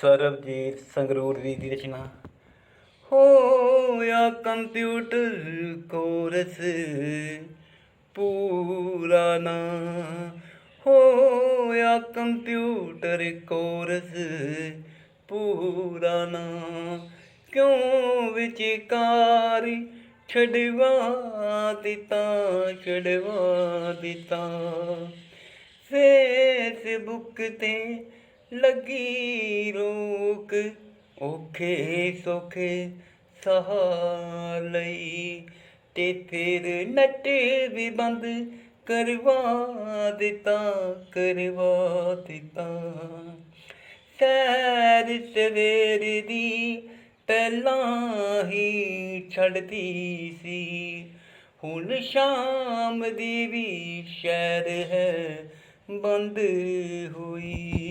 ਸਰਬਜੀਤ ਸੰਗਰੂਰ ਦੀ ਦੀ ਰਚਨਾ। ਹੋਇਆ computer course, ਪੂਰਾ ਨਾ। ਹੋਇਆ ਕੰਪਿਊਟਰ ਕੋਰਸ, ਪੂਰਾ ਨਾ। ਕਿਉਂ ਵਿਚਕਾਰੀ ਛਡਵਾ ਦਿੱਤਾ ਛਡਵਾ ਦਿੱਤਾ। ਫੇਸਬੁੱਕ ਤੇ ਲੱਗੀ ਰੋਕ, ਔਖੇ ਸੋਖੇ ਸਾਹ ਲਈ ਤੇ ਫਿਰ ਨੱਟ ਵੀ ਬੰਦ ਕਰਵਾ ਦਿੱਤਾ ਕਰਵਾ ਦਿੱਤਾ। ਸੈਰ ਸਵੇਰ ਦੀ ਪਹਿਲਾਂ ਹੀ ਛੱਡਦੀ ਸੀ। ਹੁਣ ਸ਼ਾਮ ਦੀ ਵੀ ਸ਼ਹਿਰ ਹੈ, ਬੰਦ ਹੋਈ।